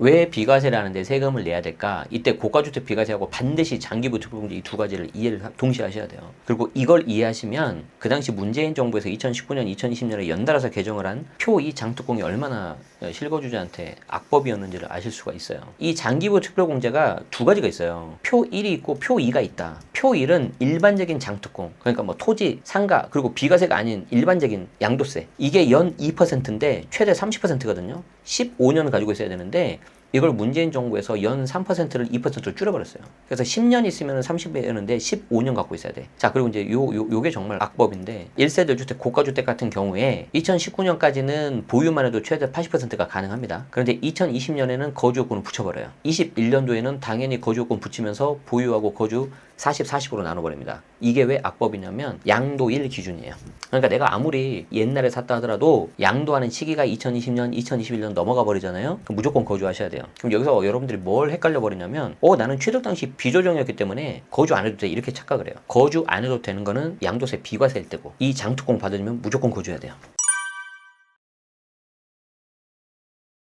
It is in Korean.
왜 비과세라는데 세금을 내야 될까? 이때 고가주택 비과세하고 반드시 장기부 특별공제 이 두 가지를 이해를 하- 동시에 하셔야 돼요. 그리고 이걸 이해하시면 그 당시 문재인 정부에서 2019년, 2020년에 연달아서 개정을 한 표 이 장특공이 얼마나 어, 실거주자한테 악법이었는지를 아실 수가 있어요. 이 장기부 특별공제가 두 가지가 있어요. 표 1이 있고 표 2가 있다. 표 1은 일반적인 장특공, 그러니까 뭐 토지, 상가, 그리고 비과세가 아닌 일반적인 양도세. 이게 연 2%인데 최대 30%거든요. 15년을 가지고 있어야 되는데 이걸 문재인 정부에서 연 3%를 2%로 줄여버렸어요. 그래서 10년 있으면 30배였는데 15년 갖고 있어야 돼. 자, 그리고 이제 요, 요, 요게 정말 악법인데 1세대 주택, 고가주택 같은 경우에 2019년까지는 보유만 해도 최대 80%가 가능합니다. 그런데 2020년에는 거주요건을 붙여버려요. 21년도에는 당연히 거주요건 붙이면서 보유하고 거주 40, 40으로 나눠버립니다. 이게 왜 악법이냐면 양도 1 기준이에요. 그러니까 내가 아무리 옛날에 샀다 하더라도 양도하는 시기가 2020년, 2021년 넘어가 버리잖아요. 그럼 무조건 거주하셔야 돼요. 그럼 여기서 여러분들이 뭘 헷갈려 버리냐면 어 나는 취득 당시 비조정이었기 때문에 거주 안 해도 돼 이렇게 착각을 해요. 거주 안 해도 되는 거는 양도세 비과세일 때고 이 장특공 받으면 무조건 거주해야 돼요.